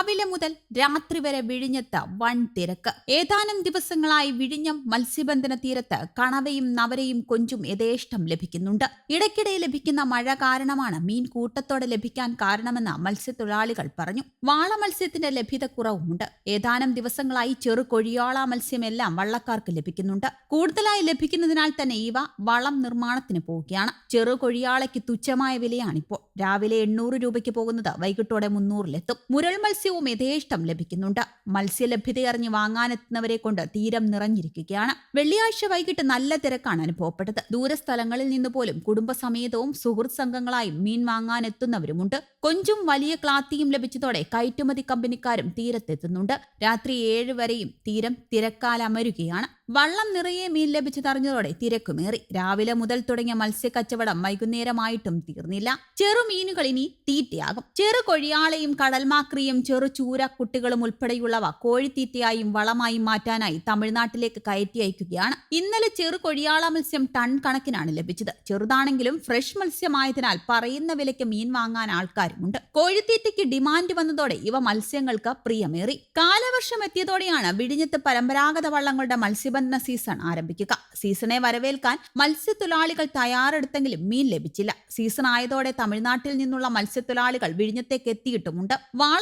രാവിലെ മുതൽ രാത്രി വരെ വിഴിഞ്ഞത്ത് വൻ തിരക്ക്. ഏതാനും ദിവസങ്ങളായി വിഴിഞ്ഞം മത്സ്യബന്ധന തീരത്ത് കണവയും നവരയും കൊഞ്ചും യഥേഷ്ടം ലഭിക്കുന്നുണ്ട്. ഇടയ്ക്കിടെ ലഭിക്കുന്ന മഴ കാരണമാണ് മീൻ കൂട്ടത്തോടെ ലഭിക്കാൻ കാരണമെന്ന് മത്സ്യത്തൊഴിലാളികൾ പറഞ്ഞു. വാള മത്സ്യത്തിന്റെ ലഭ്യത കുറവുമുണ്ട്. ഏതാനും ദിവസങ്ങളായി ചെറു കൊഴിയാള മത്സ്യമെല്ലാം വള്ളക്കാർക്ക് ലഭിക്കുന്നുണ്ട്. കൂടുതലായി ലഭിക്കുന്നതിനാൽ തന്നെ ഇവ വളം നിർമ്മാണത്തിന് പോവുകയാണ്. ചെറു കൊഴിയാളയ്ക്ക് തുച്ഛമായ വിലയാണിപ്പോൾ. രാവിലെ എണ്ണൂറ് രൂപയ്ക്ക് പോകുന്നത് വൈകിട്ടോടെ മുന്നൂറിലെത്തും. മുരൾ മത്സ്യവും യഥേഷ്ടം ലഭിക്കുന്നുണ്ട്. മത്സ്യലഭ്യതയറിഞ്ഞ് വാങ്ങാനെത്തുന്നവരെ കൊണ്ട് തീരം നിറഞ്ഞിരിക്കുകയാണ്. വെള്ളിയാഴ്ച വൈകിട്ട് നല്ല തിരക്കാണ് അനുഭവപ്പെട്ടത്. ദൂരസ്ഥലങ്ങളിൽ നിന്ന് പോലും കുടുംബസമേതവും സുഹൃത്ത് സംഘങ്ങളായും മീൻ വാങ്ങാനെത്തുന്നവരുമുണ്ട്. കൊഞ്ചും വലിയ ക്ലാത്തിയും ലഭിച്ചതോടെ കയറ്റുമതി കമ്പനിക്കാരും തീരത്തെത്തുന്നുണ്ട്. രാത്രി ഏഴ് വരെയും തീരം തിരക്കാലമരുകയാണ്. വള്ളം നിറയെ മീൻ ലഭിച്ചതറിഞ്ഞതോടെ തിരക്കുമേറി. രാവിലെ മുതൽ തുടങ്ങിയ മത്സ്യക്കച്ചവടം വൈകുന്നേരമായിട്ടും തീർന്നില്ല. ചെറുമീനുകൾ ഇനി തീറ്റയാകും. ചെറു കൊഴിയാളയും കടൽമാക്രിയും ചെറു ചൂര കുട്ടികളും ഉൾപ്പെടെയുള്ളവ കോഴിത്തീറ്റയായും വളമായും മാറ്റാനായി തമിഴ്നാട്ടിലേക്ക് കയറ്റി അയക്കുകയാണ്. ഇന്നലെ ചെറു കൊഴിയാള മത്സ്യം ടൺ കണക്കിനാണ് ലഭിച്ചത്. ചെറുതാണെങ്കിലും ഫ്രഷ് മത്സ്യമായതിനാൽ പറയുന്ന വിലയ്ക്ക് മീൻ വാങ്ങാൻ ആൾക്കാരുമുണ്ട്. കോഴിത്തീറ്റയ്ക്ക് ഡിമാൻഡ് വന്നതോടെ ഇവ മത്സ്യങ്ങൾക്ക് പ്രിയമേറി. കാലവർഷം എത്തിയതോടെയാണ് വിഴിഞ്ഞത്ത് പരമ്പരാഗത വള്ളങ്ങളുടെ മത്സ്യബന്ധന സീസൺ ആരംഭിക്കുക. സീസണെ വരവേൽക്കാൻ മത്സ്യത്തൊഴിലാളികൾ തയ്യാറെടുത്തെങ്കിലും മീൻ ലഭിച്ചില്ല. സീസൺ ആയതോടെ തമിഴ്നാട്ടിൽ നിന്നുള്ള മത്സ്യത്തൊഴിലാളികൾ വിഴിഞ്ഞത്തേക്ക് എത്തിയിട്ടുമുണ്ട്. വാള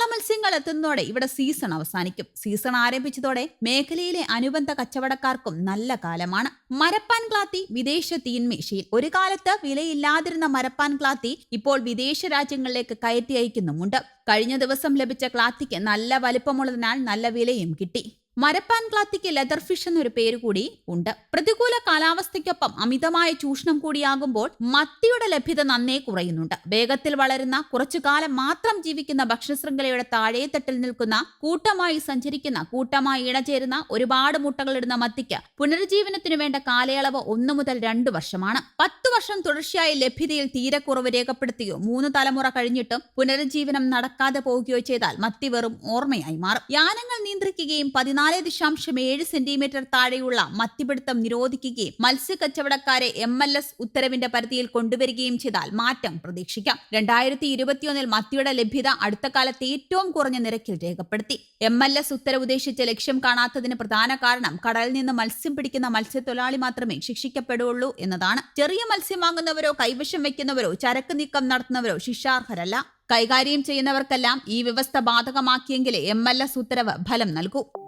എത്തുന്നതോടെ ഇവിടെ സീസൺ അവസാനിക്കും. സീസൺ ആരംഭിച്ചതോടെ മേഖലയിലെ അനുബന്ധ കച്ചവടക്കാർക്കും നല്ല കാലമാണ്. മരപ്പാൻ ക്ലാത്തി വിദേശ തീന്മേശയിൽ ഒരു കാലത്ത് വിലയില്ലാതിരുന്ന മരപ്പാൻ ക്ലാത്തി ഇപ്പോൾ വിദേശ രാജ്യങ്ങളിലേക്ക് കയറ്റി അയക്കുന്നുമുണ്ട്. കഴിഞ്ഞ ദിവസം ലഭിച്ച ക്ലാത്തിക്ക് നല്ല വലിപ്പമുള്ളതിനാൽ നല്ല വിലയും കിട്ടി. മരപ്പാൻ ക്ലാത്തിക്ക് ലെതർ ഫിഷ് എന്നൊരു പേര് കൂടി ഉണ്ട്. പ്രതികൂല കാലാവസ്ഥയ്ക്കൊപ്പം അമിതമായ ചൂഷണം കൂടിയാകുമ്പോൾ മത്തിയുടെ ലഭ്യത നന്നേ കുറയുന്നുണ്ട്. വേഗത്തിൽ വളരുന്ന കുറച്ചു കാലം മാത്രം ജീവിക്കുന്ന ഭക്ഷണശൃംഖലയുടെ താഴേത്തട്ടിൽ നിൽക്കുന്ന കൂട്ടമായി സഞ്ചരിക്കുന്ന കൂട്ടമായി ഇണചേരുന്ന ഒരുപാട് മുട്ടകളിടുന്ന മത്തിക്ക് പുനരുജ്ജീവനത്തിനു വേണ്ട കാലയളവ് ഒന്നു മുതൽ രണ്ടു വർഷമാണ്. പത്തു വർഷം തുടർച്ചയായി ലഭ്യതയിൽ തീരെ കുറവ് രേഖപ്പെടുത്തുകയോ മൂന്ന് തലമുറ കഴിഞ്ഞിട്ടും പുനരുജ്ജീവനം നടക്കാതെ പോവുകയോ ചെയ്താൽ മത്തി വെറും ഓർമ്മയായി മാറും. യാനങ്ങൾ നിയന്ത്രിക്കുകയും പതിനാല് ദശാംശം ഏഴ് സെന്റിമീറ്റർ താഴെയുള്ള മത്തിപിടുത്തം നിരോധിക്കുകയും മത്സ്യക്കച്ചവടക്കാരെ എം എൽ എസ് ഉത്തരവിന്റെ പരിധിയിൽ കൊണ്ടുവരികയും ചെയ്താൽ മാറ്റം പ്രതീക്ഷിക്കാം. രണ്ടായിരത്തി ഇരുപത്തിയൊന്നിൽ മത്തിയുടെ ലഭ്യത അടുത്ത കാലത്ത് ഏറ്റവും കുറഞ്ഞ നിരക്കിൽ രേഖപ്പെടുത്തി. എം എൽ എസ് ഉത്തരവ് ഉദ്ദേശിച്ച് ലക്ഷ്യം കാണാത്തതിന് പ്രധാന കാരണം കടലിൽ നിന്ന് മത്സ്യം പിടിക്കുന്ന മത്സ്യത്തൊഴിലാളി മാത്രമേ ശിക്ഷിക്കപ്പെടുള്ളൂ എന്നതാണ്. ചെറിയ മത്സ്യം വാങ്ങുന്നവരോ കൈവശം വയ്ക്കുന്നവരോ ചരക്ക് നീക്കം നടത്തുന്നവരോ ശിക്ഷാർഹരല്ല. കൈകാര്യം ചെയ്യുന്നവർക്കെല്ലാം ഈ വ്യവസ്ഥ ബാധകമാക്കിയെങ്കിലേ എം എൽ എസ് ഉത്തരവ് ഫലം നൽകൂ.